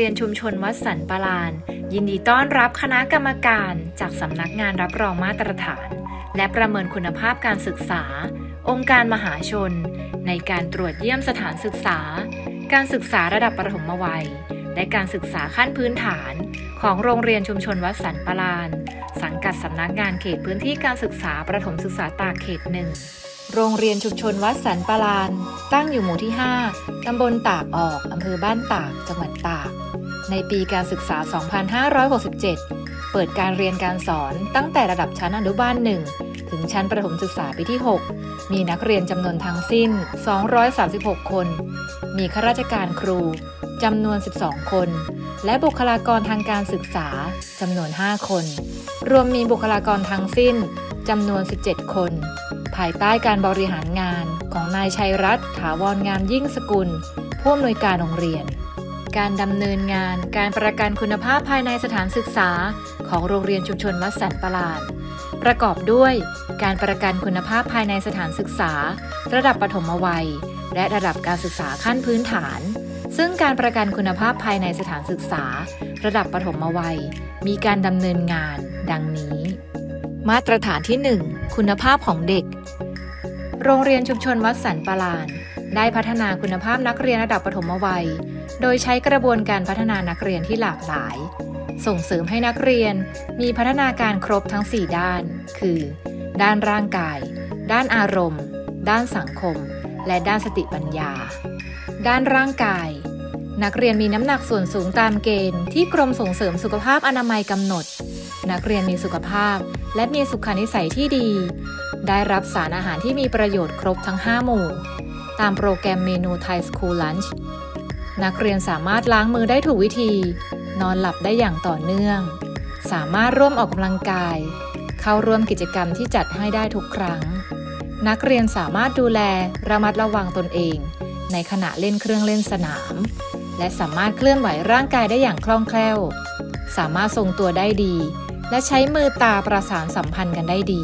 เรียนชุมชนวัดสันปลาน ยินดีต้อนรับคณะกรรมการจากสำนักงานรับรองมาตรฐาน และประเมินคุณภาพการศึกษา องค์การมหาชน ในการตรวจเยี่ยมสถานศึกษา การศึกษาระดับประถมวัย และการศึกษาขั้นพื้นฐาน ของโรงเรียนชุมชนวัดสันปลาน สังกัดสำนักงานเขตพื้นที่การศึกษาประถมศึกษาตากเขตหนึ่งโรงเรียนชุมชนวัดสันปลาน ตั้งอยู่หมู่ที่ 5 ตำบลตากออก อำเภอบ้านตาก จังหวัดตาก ในปีการศึกษา 2567 เปิดการเรียนการสอนตั้งแต่ระดับชั้นอนุบาล 1 ถึงชั้นประถมศึกษาปีที่ 6 มีนักเรียนจำนวนทั้งสิ้น 236 คน มีข้าราชการครูจำนวน 12 คน และบุคลากรทางการศึกษาจำนวน 5 คน รวมมีบุคลากรทั้งสิ้นจำนวน 17 คน ภายใต้การบริหารงานของนายชัยรัตน์ถาวรงามยิ่งสกุล ผู้อำนวยการโรงเรียน การดำเนินงานการประกันคุณภาพภายในสถานศึกษา ของโรงเรียนชุมชนวัดสันประหลานประกอบด้วยการประกันคุณภาพภายในสถานศึกษา ระดับปฐมวัย และระดับการศึกษาขั้นพื้นฐาน ซึ่งการประกันคุณภาพภายในสถานศึกษา ระดับปฐมวัย มีการดำเนินงาน ดังนี้ มาตรฐานที่ 1 คุณภาพของเด็ก โรงเรียนชุมชนวัดสันประหลานได้พัฒนาคุณภาพนักเรียนระดับปฐมวัย โดยใช้กระบวนการพัฒนานักเรียนที่หลากหลาย ส่งเสริมให้นักเรียนมีพัฒนาการครบทั้ง 4 ด้าน คือ ด้านร่างกาย ด้านอารมณ์ ด้านสังคม และด้านสติปัญญา ด้านร่างกาย นักเรียนมีน้ำหนักส่วนสูงตามเกณฑ์ที่กรมส่งเสริมสุขภาพอนามัยกำหนด นักเรียนมีสุขภาพและมีสุขนิสัยที่ดี ได้รับสารอาหารที่มีประโยชน์ครบทั้ง 5 หมู่ ตามโปรแกรมเมนูไทยสคูลลันช์ นักเรียนสามารถล้างมือได้ถูกวิธี นอนหลับได้อย่างต่อเนื่อง สามารถร่วมออกกำลังกาย เข้าร่วมกิจกรรมที่จัดให้ได้ทุกครั้ง นักเรียนสามารถดูแลระมัดระวังตนเอง ในขณะเล่นเครื่องเล่นสนาม และสามารถเคลื่อนไหวร่างกายได้อย่างคล่องแคล่ว สามารถทรงตัวได้ดี และใช้มือตาประสานสัมพันธ์กันได้ดี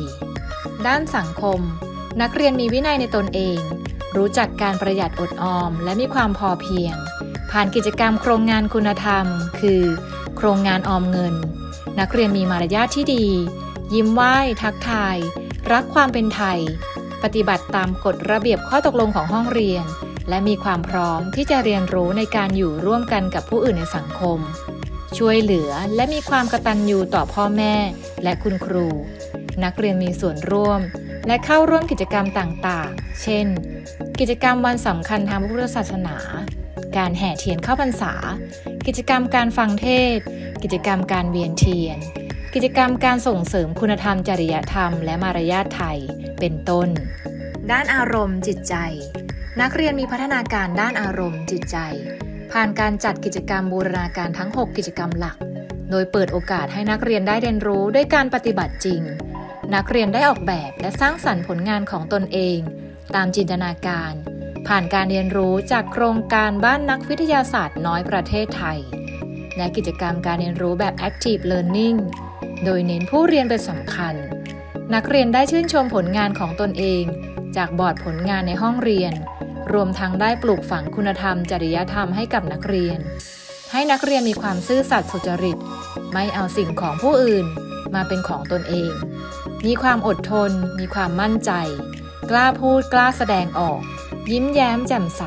ด้านสังคม นักเรียนมีวินัยในตนเอง รู้จักการประหยัดอดออม และมีความพอเพียง ผ่านกิจกรรมโครงงานคุณธรรม คือ โครงงานออมเงิน นักเรียนมีมารยาทที่ดี ยิ้มไหว้ ทักทาย รักความเป็นไทย ปฏิบัติตามกฎระเบียบข้อตกลงของห้องเรียน และมีความพร้อมที่จะเรียนรู้ในการอยู่ร่วมกันกับผู้อื่นในสังคม ช่วยเหลือและมีความกตัญญูต่อพ่อแม่และคุณครู นักเรียนมีส่วนร่วม และเข้าร่วมกิจกรรมต่างๆ เช่น กิจกรรมวันสำคัญทางพระพุทธศาสนา การแห่เทียนเข้าพรรษา กิจกรรมการฟังเทศ กิจกรรมการเวียนเทียน กิจกรรมการส่งเสริมคุณธรรมจริยธรรมและมารยาทไทย เป็นต้น ด้านอารมณ์จิตใจ นักเรียนมีพัฒนาการด้านอารมณ์จิตใจ ผ่านการจัดกิจกรรมบูรณาการทั้ง 6 กิจกรรมหลัก โดยเปิดโอกาสให้นักเรียนได้เรียนรู้ด้วยการปฏิบัติจริง นักเรียนได้ออกแบบและสร้างสรรค์ผลงานของตนเอง ตามจินตนาการ ผ่านการเรียนรู้จากโครงการบ้านนักวิทยาศาสตร์น้อยประเทศไทย และกิจกรรมการเรียนรู้แบบ Active Learning โดยเน้นผู้เรียนเป็นสำคัญ นักเรียนได้ชื่นชมผลงานของตนเอง จากบอร์ดผลงานในห้องเรียน รวมทั้งได้ปลูกฝังคุณธรรม จริยธรรมให้กับนักเรียน ให้นักเรียนมีความซื่อสัตย์สุจริต ไม่เอาสิ่งของผู้อื่น มาเป็นของตนเอง มีความอดทน มีความมั่นใจ กล้าพูดกล้าแสดงออก ยิ้มแย้มแจ่มใส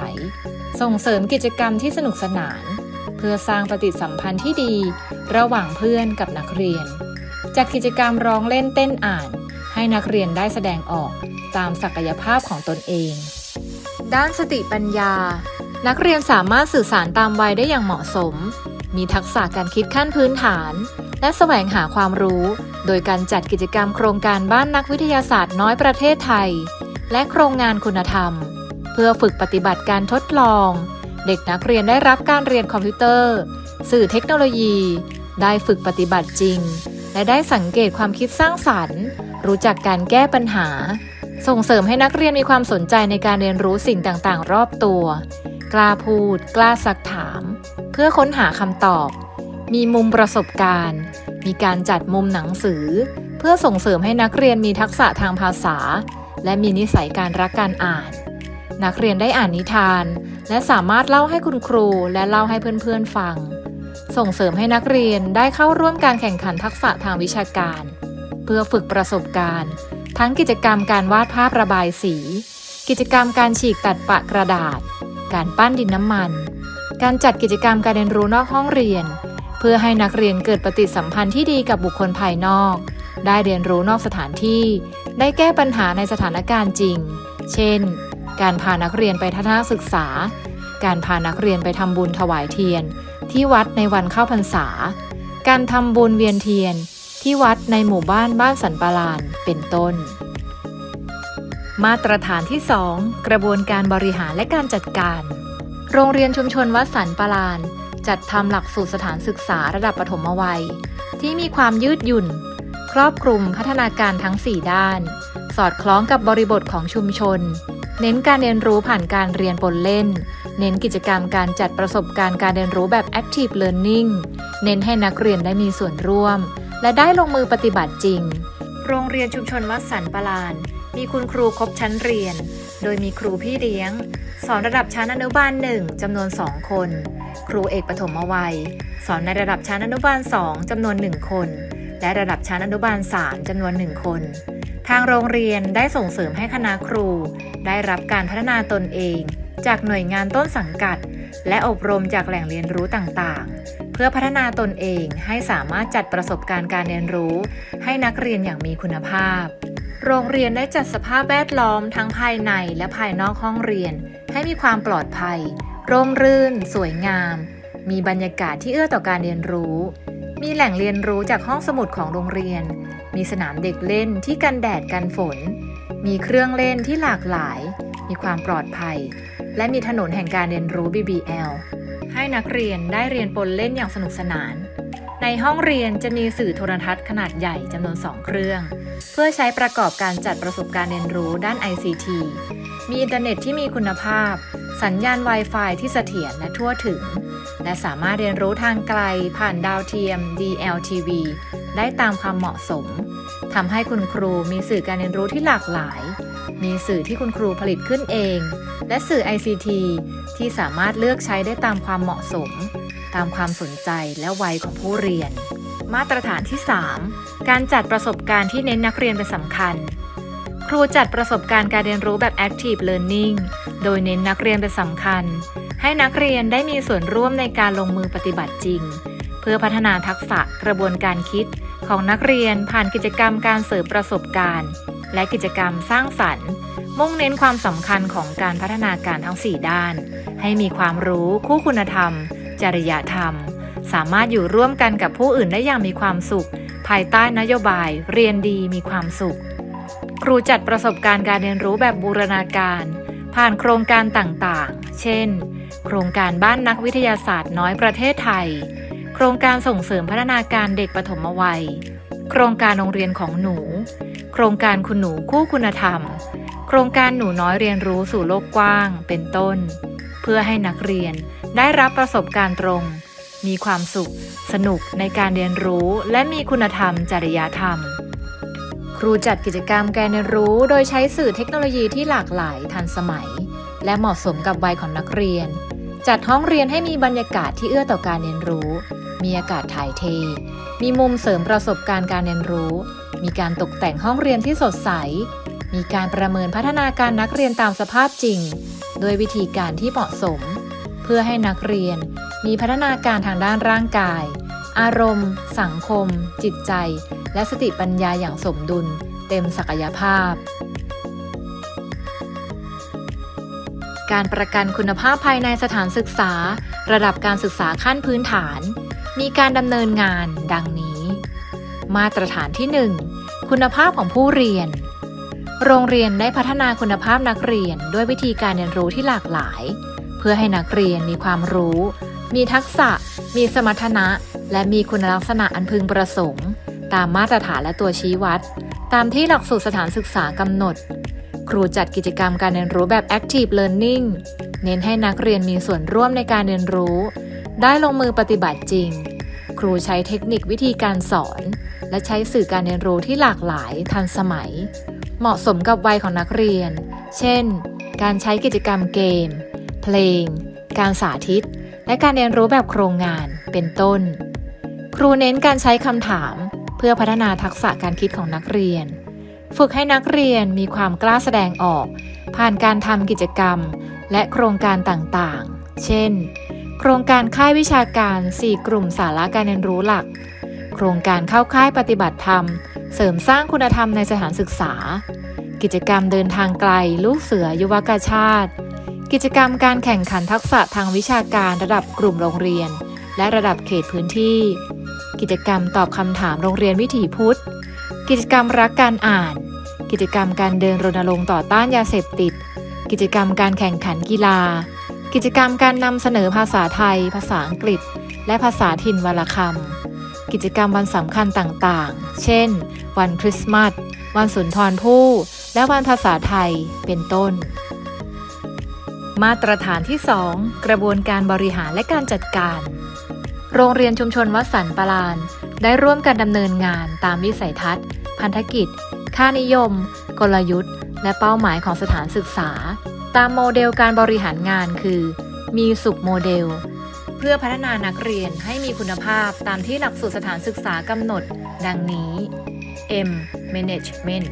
ส่งเสริมกิจกรรมที่สนุกสนาน เพื่อสร้างปฏิสัมพันธ์ที่ดี ระหว่างเพื่อนกับนักเรียน จากกิจกรรมร้องเล่นเต้นอ่าน ให้นักเรียนได้แสดงออกตามศักยภาพของตนเอง ด้านสติปัญญา นักเรียนสามารถสื่อสารตามวัยได้อย่างเหมาะสม มีทักษะการคิดขั้นพื้นฐาน และแสวงหาความรู้ โดยการจัดกิจกรรมโครงการบ้านนักวิทยาศาสตร์น้อยประเทศไทย และโครงงานคุณธรรม พื่อฝึกปฏิบัติการทดลอง เด็กนักเรียนได้รับการเรียนคอมพิวเตอร์ สื่อเทคโนโลยี ได้ฝึกปฏิบัติจริง และได้สังเกตความคิดสร้างสรรค์ รู้จักการแก้ปัญหา ส่งเสริมให้นักเรียนมีความสนใจในการเรียนรู้สิ่งต่างๆ รอบตัว กล้าพูด กล้าซักถาม เพื่อค้นหาคำตอบ มีมุมประสบการณ์ มีการจัดมุมหนังสือ เพื่อส่งเสริมให้นักเรียนมีทักษะทางภาษา และมีนิสัยการรักการอ่าน นักเรียนได้อ่านนิทาน และสามารถเล่าให้คุณครูและเล่าให้เพื่อนๆฟัง ส่งเสริมให้นักเรียนได้เข้าร่วมการแข่งขันทักษะทางวิชาการ เพื่อฝึกประสบการณ์ ทั้งกิจกรรมการวาดภาพระบายสี กิจกรรมการฉีกตัดปะกระดาษ การปั้นดินน้ำมัน การจัดกิจกรรมการเรียนรู้นอกห้องเรียน เพื่อให้นักเรียนเกิดปฏิสัมพันธ์ที่ดีกับบุคคลภายนอก ได้เรียนรู้นอกสถานที่ ได้แก้ปัญหาในสถานการณ์จริง เช่น การพานักเรียนไปทัศนศึกษา การพานักเรียนไปทำบุญถวายเทียน ที่วัดในวันเข้าพรรษา การทำบุญเวียนเทียน ที่วัดในหมู่บ้านบ้านสันปาลานเป็นต้น มาตรฐานที่ 2 กระบวนการบริหารและการจัดการ โรงเรียนชุมชนวัดสันปาลานจัดทำหลักสูตรสถานศึกษาระดับปฐมวัย ที่มีความยืดหยุ่น ครอบคลุมพัฒนาการทั้ง 4 ด้าน สอดคล้องกับบริบทของชุมชน เน้นการเรียนรู้ผ่านการเรียนปนเล่น เน้นกิจกรรมการจัดประสบการณ์การเรียนรู้แบบ active learning เน้นให้นักเรียนได้มีส่วนร่วม และได้ลงมือปฏิบัติจริง โรงเรียนชุมชนวัดสันปาลาน มีคุณครูครบชั้นเรียน โดยมีครูพี่เลี้ยง สอนระดับชั้นอนุบาล1จำนวน 2 คน ครูเอกปฐมวัย สอนในระดับชั้นอนุบาล 2จำนวน 1 คน และระดับชั้นอนุบาล 3จำนวน 1 คน ทางโรงเรียนได้ส่งเสริมให้คณะครู ได้รับการพัฒนาตนเอง จากหน่วยงานต้นสังกัด และอบรมจากแหล่งเรียนรู้ต่างๆ เพื่อพัฒนาตนเองให้สามารถจัดประสบการณ์การเรียนรู้ ให้นักเรียนอย่างมีคุณภาพ โรงเรียนได้จัดสภาพแวดล้อมทั้งภายในและภายนอกห้องเรียน ให้มีความปลอดภัย ร่มรื่น สวยงาม มีบรรยากาศที่เอื้อต่อการเรียนรู้ มีแหล่งเรียนรู้จากห้องสมุดของโรงเรียน มีสนามเด็กเล่นที่กันแดดกันฝน มีเครื่องเล่นที่หลากหลาย มีความปลอดภัย และมีถนนแห่งการเรียนรู้ BBL ให้นักเรียนได้เรียนปนเล่นอย่างสนุกสนาน ในห้องเรียนจะมีสื่อโทรทัศน์ขนาดใหญ่จำนวน 2 เครื่อง เพื่อใช้ประกอบการจัดประสบการณ์เรียนรู้ด้าน ICT มีอินเทอร์เน็ตที่มีคุณภาพ สัญญาณ Wi-Fi ที่เสถียรและทั่วถึง และสามารถเรียนรู้ทางไกลผ่านดาวเทียม DLTV ได้ตามความเหมาะสมทำให้คุณครูมีสื่อการเรียนรู้ที่หลากหลาย มีสื่อที่คุณครูผลิตขึ้นเอง และสื่อ ICT ที่สามารถเลือกใช้ได้ตามความเหมาะสม ตามความสนใจและวัยของผู้เรียน มาตรฐานที่ 3 การจัดประสบการณ์ที่เน้นนักเรียนเป็นสำคัญครูจัดประสบการณ์การเรียนรู้แบบ active learning โดยเน้นนักเรียนเป็นสำคัญ ให้นักเรียนได้มีส่วนร่วมในการลงมือปฏิบัติจริง เพื่อพัฒนาทักษะกระบวนการคิดของนักเรียนผ่านกิจกรรมการเสริมประสบการณ์ และกิจกรรมสร้างสรรค์ มุ่งเน้นความสำคัญของการพัฒนาการทั้ง 4 ด้าน ให้มีความรู้คู่คุณธรรม จริยธรรม สามารถอยู่ร่วมกันกับผู้อื่นได้อย่างมีความสุข ภายใต้นโยบาย เรียนดีมีความสุข ครูจัดประสบการณ์การเรียนรู้แบบบูรณาการ ผ่านโครงการต่างๆ เช่น โครงการบ้านนักวิทยาศาสตร์น้อยประเทศไทย โครงการส่งเสริมพัฒนาการเด็กปฐมวัย โครงการโรงเรียนของหนู โครงการคุณหนูคู่คุณธรรม โครงการหนูน้อยเรียนรู้สู่โลกกว้าง เป็นต้น เพื่อให้นักเรียนได้รับประสบการณ์ตรง มีความสุข สนุกในการเรียนรู้และมีคุณธรรม จริยธรรม ครูจัดกิจกรรมการเรียนรู้โดยใช้สื่อเทคโนโลยีที่หลากหลายทันสมัย และเหมาะสมกับวัยของนักเรียน จัดห้องเรียนให้มีบรรยากาศที่เอื้อต่อการเรียนรู้ มีอากาศถ่ายเท มีมุมเสริมประสบการณ์การเรียนรู้ มีการตกแต่งห้องเรียนที่สดใส มีการประเมินพัฒนาการนักเรียนตามสภาพจริง โดยวิธีการที่เหมาะสม เพื่อให้นักเรียน มีพัฒนาการทางด้านร่างกาย อารมณ์ สังคม จิตใจ และสติปัญญาอย่างสมดุล เต็มศักยภาพ การประกันคุณภาพภายในสถานศึกษา ระดับการศึกษาขั้นพื้นฐาน มีการดำเนินงานดังนี้ มาตรฐานที่ 1 คุณภาพของผู้เรียน โรงเรียนได้พัฒนาคุณภาพนักเรียนด้วยวิธีการเรียนรู้ที่หลากหลาย เพื่อให้นักเรียนมีความรู้ มีทักษะ มีสมรรถนะ และมีคุณลักษณะอันพึงประสงค์ ตามมาตรฐานและตัวชี้วัด ตามที่หลักสูตรสถานศึกษากำหนด ครูจัดกิจกรรมการเรียนรู้แบบ active learning เน้นให้นักเรียนมีส่วนร่วมในการเรียนรู้ ได้ลงมือปฏิบัติจริง ครูใช้เทคนิควิธีการสอน และใช้สื่อการเรียนรู้ที่หลากหลายทันสมัย เหมาะสมกับวัยของนักเรียน เช่น การใช้กิจกรรมเกม เพลง การสาธิต และการเรียนรู้แบบโครงงาน เป็นต้น ครูเน้นการใช้คำถาม เพื่อพัฒนาทักษะการคิดของนักเรียน ฝึกให้นักเรียนมีความกล้าแสดงออก ผ่านการทำกิจกรรม และโครงการต่างๆ เช่น โครงการค่ายวิชาการ 4 กลุ่มสาระการเรียนรู้หลัก โครงการเข้าค่ายปฏิบัติธรรม เสริมสร้างคุณธรรมในสถานศึกษา กิจกรรมเดินทางไกล ลูกเสือยุวกาชาติ กิจกรรมการแข่งขันทักษะทางวิชาการระดับกลุ่มโรงเรียน และระดับเขตพื้นที่ กิจกรรมตอบคำถามโรงเรียนวิถีพุทธ กิจกรรมรักการอ่าน กิจกรรมการเดินรณรงค์ต่อต้านยาเสพติด กิจกรรมการแข่งขันกีฬา กิจกรรมการนำเสนอภาษาไทย ภาษาอังกฤษ และภาษาถิ่นวรรณคำกิจกรรมวันสำคัญต่างๆ เช่น วันคริสต์มาส วันสุนทรภู่ และวันภาษาไทย เป็นต้น มาตรฐานที่ 2 กระบวนการบริหารและการจัดการ โรงเรียนชุมชนวัดสันปรานได้ร่วมกันดำเนินงานตามวิสัยทัศน์ พันธกิจ ค่านิยม กลยุทธ์ และเป้าหมายของสถานศึกษา ตามโมเดลการบริหารงานคือ มีสุขโมเดล เพื่อพัฒนานักเรียนให้มีคุณภาพตามที่หลักสูตรสถานศึกษากำหนด ดังนี้ M Management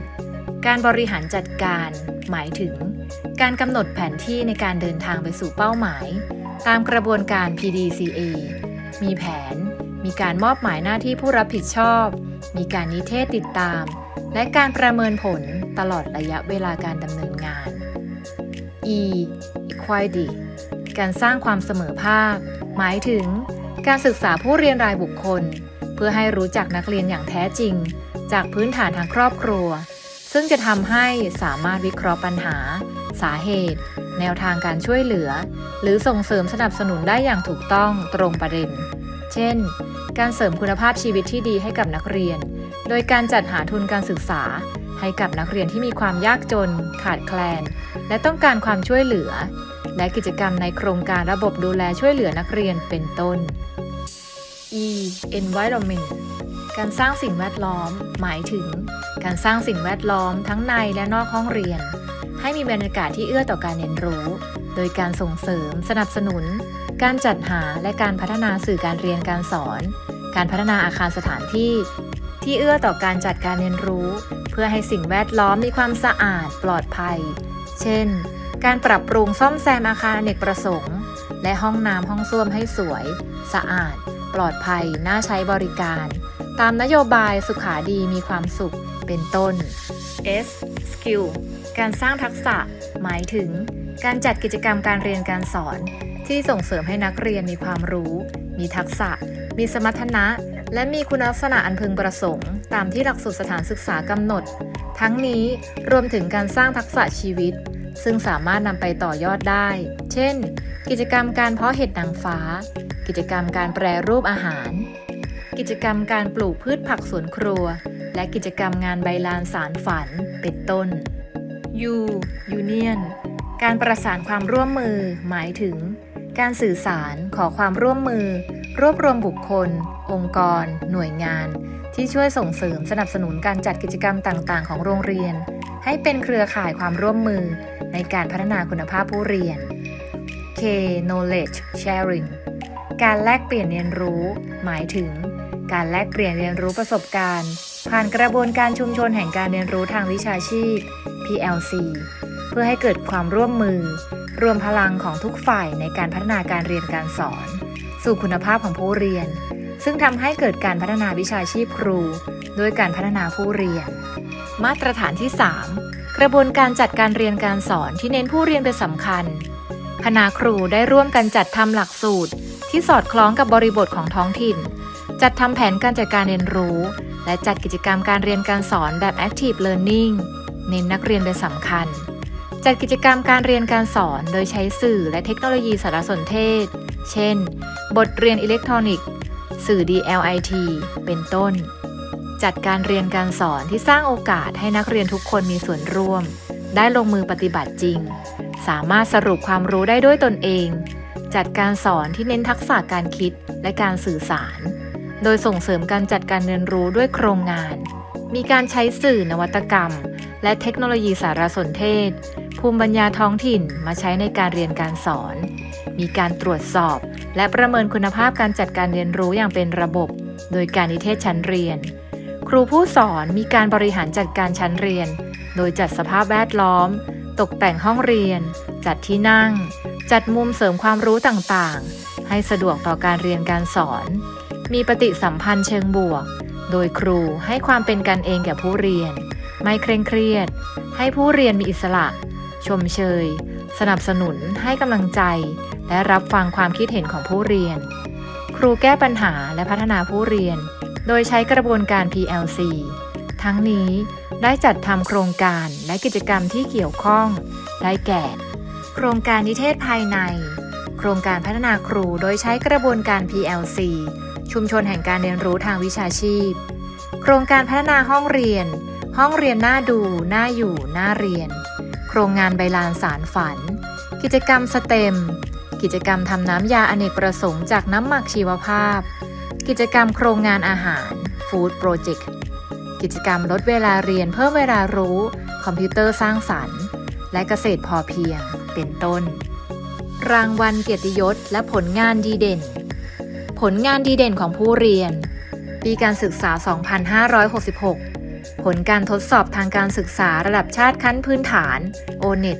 การบริหารจัดการ หมายถึง การกำหนดแผนที่ในการเดินทางไปสู่เป้าหมาย ตามกระบวนการ PDCA มีแผน มีการมอบหมายหน้าที่ผู้รับผิดชอบ มีการนิเทศติดตาม และการประเมินผลตลอดระยะเวลาการดำเนินงาน E Equality การสร้างความเสมอภาค หมายถึง การศึกษาผู้เรียนรายบุคคล เพื่อให้รู้จักนักเรียนอย่างแท้จริง จากพื้นฐานทางครอบครัว ซึ่งจะทำให้สามารถวิเคราะห์ปัญหา สาเหตุ แนวทางการช่วยเหลือ หรือส่งเสริมสนับสนุนได้อย่างถูกต้องตรงประเด็น เช่น การเสริมคุณภาพชีวิตที่ดีให้กับนักเรียน โดยการจัดหาทุนการศึกษา ให้กับนักเรียนที่มีความยากจน ขาดแคลน และต้องการความช่วยเหลือ และกิจกรรมในโครงการระบบดูแลช่วยเหลือนักเรียนเป็นต้น E environment การสร้างสิ่งแวดล้อม หมายถึง การสร้างสิ่งแวดล้อมทั้งในและนอกห้องเรียน ให้มีบรรยากาศที่เอื้อต่อการเรียนรู้ โดยการส่งเสริม สนับสนุน การจัดหาและการพัฒนาสื่อการเรียนการสอน การพัฒนาอาคารสถานที่ ที่เอื้อต่อการจัดการเรียนรู้ เพื่อให้สิ่งแวดล้อมมีความสะอาดปลอดภัย เช่น การปรับปรุงซ่อมแซมอาคารอเนกประสงค์ และห้องน้ำห้องส้วมให้สวย สะอาด ปลอดภัย น่าใช้บริการ ตามนโยบายสุขาดีมีความสุข เป็นต้น S skill การสร้างทักษะ หมายถึง การจัดกิจกรรมการเรียนการสอน ที่ส่งเสริมให้นักเรียนมีความรู้ มีทักษะ มีสมรรถนะ และมีคุณลักษณะอันพึงประสงค์ ตามที่หลักสูตรสถานศึกษากำหนด ทั้งนี้รวมถึงการสร้างทักษะชีวิต ซึ่งสามารถนำไปต่อยอดได้ เช่น กิจกรรมการเพาะเห็ดนางฟ้า กิจกรรมการแปรรูปอาหาร กิจกรรมการปลูกพืชผักสวนครัว และกิจกรรมงานใบลานสารฝัน เป็นต้น U Union การประสานความร่วมมือ หมายถึง การสื่อสารขอความร่วมมือ รวบรวมบุคคล องค์กร หน่วยงาน ที่ช่วยส่งเสริมสนับสนุนการจัดกิจกรรมต่าง ๆ ของโรงเรียน ให้เป็นเครือข่ายความร่วมมือในการพัฒนาคุณภาพผู้เรียน K knowledge sharing การแลกเปลี่ยนเรียนรู้ หมายถึง การแลกเปลี่ยนเรียนรู้ประสบการณ์ ผ่านกระบวนการชุมชนแห่งการเรียนรู้ทางวิชาชีพ PLC เพื่อให้เกิดความร่วมมือ รวมพลังของทุกฝ่ายในการพัฒนาการเรียนการสอน สู่คุณภาพของผู้เรียน ซึ่งทำให้เกิดการพัฒนาวิชาชีพครู โดยการพัฒนาผู้เรียน มาตรฐานที่ 3 กระบวนการจัดการเรียนการสอนที่เน้นผู้เรียนเป็นสำคัญ คณะครูได้ร่วมกันจัดทำหลักสูตร ที่สอดคล้องกับบริบทของท้องถิ่น จัดทำแผนการจัดการเรียนรู้ และจัดกิจกรรมการเรียนการสอนแบบ Active Learning เน้นนักเรียนเป็นสำคัญ จัดกิจกรรมการเรียนการสอนโดยใช้สื่อและเทคโนโลยีสารสนเทศ เช่น บทเรียนอิเล็กทรอนิกส์ สื่อ DLIT เป็นต้น จัดการเรียนการสอนที่สร้างโอกาสให้นักเรียนทุกคนมีส่วนร่วม ได้ลงมือปฏิบัติจริง สามารถสรุปความรู้ได้ด้วยตนเอง จัดการสอนที่เน้นทักษะการคิดและการสื่อสาร โดยส่งเสริมการจัดการเรียนรู้ด้วยโครงงาน มีการใช้สื่อนวัตกรรม และเทคโนโลยีสารสนเทศ ภูมิปัญญาท้องถิ่นมาใช้ในการเรียนการสอน มีการตรวจสอบ และประเมินคุณภาพการจัดการเรียนรู้อย่างเป็นระบบ โดยการนิเทศชั้นเรียน ครูผู้สอนมีการบริหารจัดการชั้นเรียน โดยจัดสภาพแวดล้อม ตกแต่งห้องเรียน จัดที่นั่ง จัดมุมเสริมความรู้ต่างๆ ให้สะดวกต่อการเรียนการสอน มีปฏิสัมพันธ์เชิงบวก โดยครูให้ความเป็นกันเองแก่ผู้เรียน ไม่เคร่งเครียด ให้ผู้เรียนมีอิสระ ชมเชยสนับสนุนให้กำลังใจ และรับฟังความคิดเห็นของผู้เรียน ครูแก้ปัญหาและพัฒนาผู้เรียน โดยใช้กระบวนการ PLC ทั้งนี้ได้จัดทำโครงการและกิจกรรมที่เกี่ยวข้อง ได้แก่ โครงการนิเทศภายใน โครงการพัฒนาครูโดยใช้กระบวนการ PLC ชุมชนแห่งการเรียนรู้ทางวิชาชีพ โครงการพัฒนาห้องเรียน ห้องเรียนน่าดู น่าอยู่ น่าเรียน โครงงานใบลานสารฝัน กิจกรรมสเต็ม กิจกรรมทำน้ำยาอเนกประสงค์จากน้ำหมักชีวภาพ กิจกรรมโครงงานอาหาร Food Project กิจกรรมลดเวลาเรียนเพิ่มเวลารู้ คอมพิวเตอร์สร้างสรรค์ และเกษตรพอเพียง เป็นต้น รางวัลเกียรติยศและผลงานดีเด่น ผลงานดีเด่นของผู้เรียน ปีการศึกษา 2566 ผลการทดสอบทางการศึกษาระดับชาติขั้นพื้นฐาน O-NET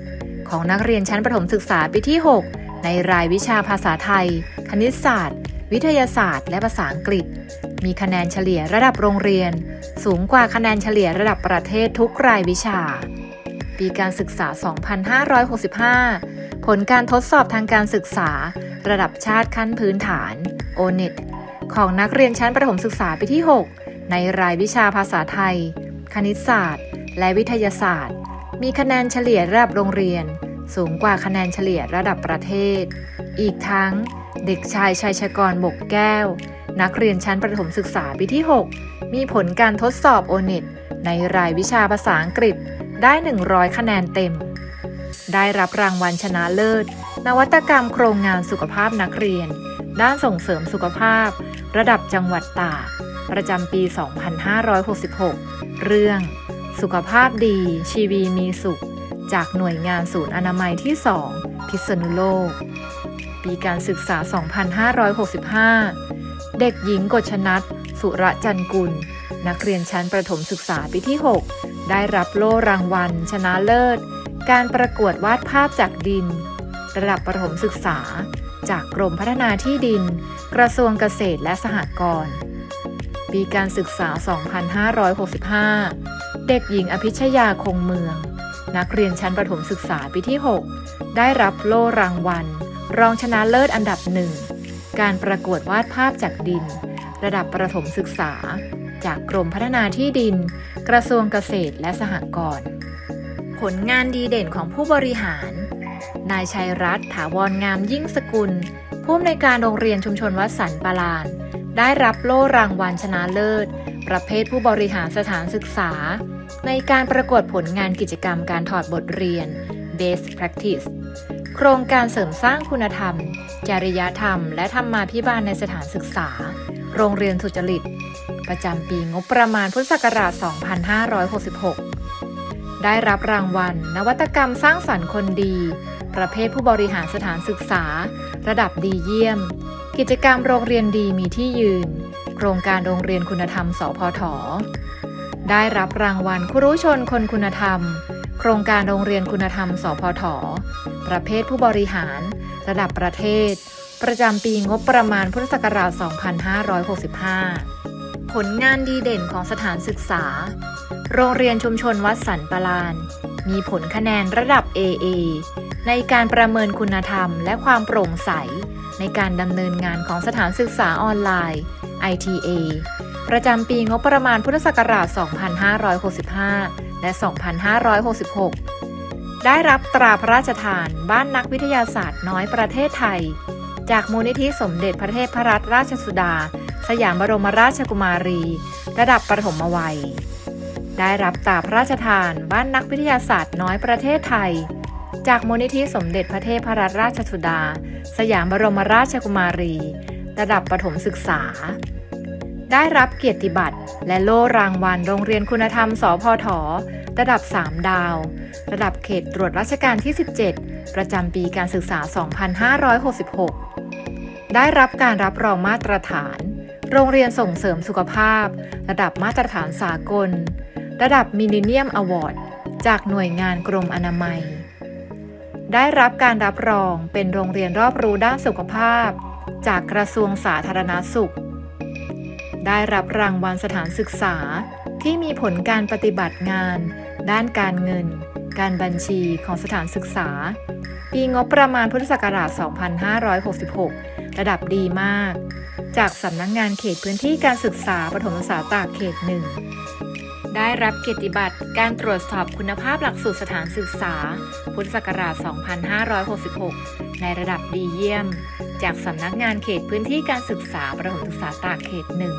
ของนักเรียนชั้นประถมศึกษาปีที่ 6 ในรายวิชาภาษาไทย คณิตศาสตร์ วิทยาศาสตร์ และภาษาอังกฤษ มีคะแนนเฉลี่ยระดับโรงเรียน สูงกว่าคะแนนเฉลี่ยระดับประเทศทุกรายวิชา ปีการศึกษา 2565 ผลการทดสอบทางการศึกษา ระดับชาติขั้นพื้นฐาน O-NET ของนักเรียนชั้นประถมศึกษาปีที่ 6 ในรายวิชาภาษาไทย คณิตศาสตร์ และวิทยาศาสตร์ มีคะแนนเฉลี่ยระดับโรงเรียน สูงกว่าคะแนนเฉลี่ยระดับประเทศ อีกทั้งเด็กชายชัยชกรบกแก้ว นักเรียนชั้นประถมศึกษาปีที่ 6 มีผลการทดสอบ O-NET ในรายวิชาภาษาอังกฤษได้ 100 คะแนนเต็ม ได้รับรางวัลชนะเลิศ นวัตกรรมโครงงานสุขภาพนักเรียน ด้านส่งเสริมสุขภาพ ระดับจังหวัดตากประจำปี 2566 เรื่อง สุขภาพดี ชีวีมีสุข จากหน่วยงานศูนย์อนามัยที่ 2 พิษณุโลก ปีการศึกษา 2565 เด็กหญิงกชนัทสุรจันกุล นักเรียนชั้นประถมศึกษาปีที่ 6 ได้รับโล่รางวัล ชนะเลิศ การประกวดวาดภาพจากดิน ระดับประถมศึกษา จากกรมพัฒนาที่ดิน กระทรวงเกษตรและสหกรณ์ ปีการศึกษา 2565 เด็กหญิงอภิชยาคงเมือง นักเรียนชั้นประถมศึกษาปีที่ 6 ได้รับโล่รางวัล รองชนะเลิศอันดับหนึ่ง การประกวดวาดภาพจากดิน ระดับประถมศึกษา จากกรมพัฒนาที่ดิน กระทรวงเกษตรและสหกรณ์ ผลงานดีเด่นของผู้บริหาร นายชัยรัตน์ถาวรงามยิ่งสกุล ผู้อำนวยการโรงเรียนชุมชนวัดสันปาลาน ได้รับโล่รางวัลชนะเลิศ ประเภทผู้บริหารสถานศึกษา ในการประกวดผลงานกิจกรรมการถอดบทเรียน Best Practice โครงการเสริมสร้างคุณธรรม จริยธรรม และธรรมาภิบาลในสถานศึกษา โรงเรียนสุจริต ประจำปีงบประมาณพุทธศักราช 2566 ได้รับรางวัล นวัตกรรมสร้างสรรค์คนดี ประเภทผู้บริหารสถานศึกษา ระดับดีเยี่ยม กิจกรรมโรงเรียนดีมีที่ยืน โครงการโรงเรียนคุณธรรม สพท ได้รับรางวัลครูชนคนคุณธรรม โครงการโรงเรียนคุณธรรม สพท ประเภทผู้บริหาร ระดับประเทศ ประจำปีงบประมาณพุทธศักราช 2565 ผลงานดีเด่นของสถานศึกษา โรงเรียนชุมชนวัดสันปลาน มีผลคะแนนระดับ AA ในการประเมินคุณธรรมและความโปร่งใส ในการดำเนินงานของสถานศึกษาออนไลน์ ITA ประจำปีงบประมาณพุทธศักราช 2565 และ 2566 ได้รับตราพระราชทานบ้านนักวิทยาศาสตร์น้อยประเทศไทย จากมูลนิธิสมเด็จพระเทพรัตนราชสุดา สยามบรมราชกุมารี ระดับประถมวัย ได้รับตราพระราชทานบ้านนักวิทยาศาสตร์น้อยประเทศไทย จากมูลนิธิสมเด็จพระเทพรัตนราชสุดา สยามบรมราชกุมารี ระดับประถมศึกษา ได้รับเกียรติบัตร และโล่รางวัลโรงเรียนคุณธรรม สพท ระดับ 3 ดาว ระดับเขตตรวจราชการที่ 17 ประจำปีการศึกษา 2566 ได้รับการรับรองมาตรฐาน โรงเรียนส่งเสริมสุขภาพ ระดับมาตรฐานสากล ระดับมินิเนียมอวอร์ด จากหน่วยงานกรมอนามัย ได้รับการรับรองเป็นโรงเรียนรอบรู้ด้านสุขภาพ จากกระทรวงสาธารณสุข ได้รับรางวัลสถานศึกษา ที่มีผลการปฏิบัติงาน ด้านการเงิน การบัญชีของสถานศึกษา ปีงบประมาณพุทธศักราช 2566 ระดับดีมาก จากสำนักงงานเขตพื้นที่การศึกษาปฐมศึกษาตากเขตหนึ่งได้รับเกียรติบัตรการตรวจสอบคุณภาพหลักสูตรสถานศึกษา พุทธศักราช 2566 ในระดับดีเยี่ยม จากสำนักงานเขตพื้นที่การศึกษาประถมศึกษาตากเขตหนึ่ง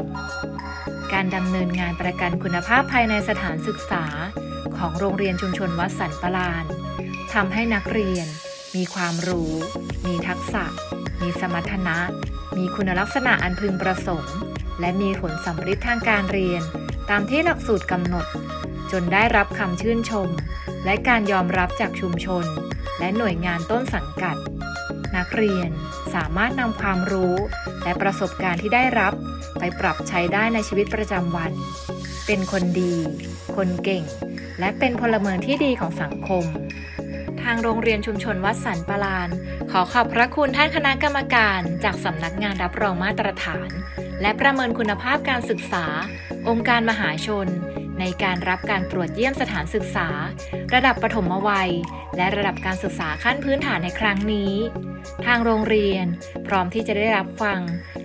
การดำเนินงานประกันคุณภาพภายในสถานศึกษา ของโรงเรียนชุมชนวัดสันปรานทำให้นักเรียน มีความรู้ มีทักษะ มีสมรรถนะ มีคุณลักษณะอันพึงประสงค์ และมีผลสำเร็จทางการเรียน ตามที่หลักสูตรกำหนด จนได้รับคำชื่นชม และการยอมรับจากชุมชน และหน่วยงานต้นสังกัด นักเรียนสามารถนำความรู้ และประสบการณ์ที่ได้รับ ไปปรับใช้ได้ในชีวิตประจำวัน เป็นคนดี คนเก่ง และเป็นพลเมืองที่ดีของสังคม ทางโรงเรียนชุมชนวัดสันปราน ขอขอบพระคุณท่านคณะกรรมการจากสำนักงานรับรองมาตรฐาน และประเมินคุณภาพการศึกษา องค์การมหาชน ในการรับการตรวจเยี่ยมสถานศึกษา ระดับปฐมวัย และระดับการศึกษาขั้นพื้นฐานในครั้งนี้ ทางโรงเรียนพร้อมที่จะได้รับฟัง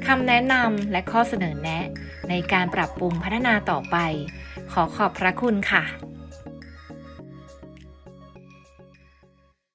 คำแนะนำและข้อเสนอแนะ ในการปรับปรุงพัฒนาต่อไป ขอขอบพระคุณค่ะ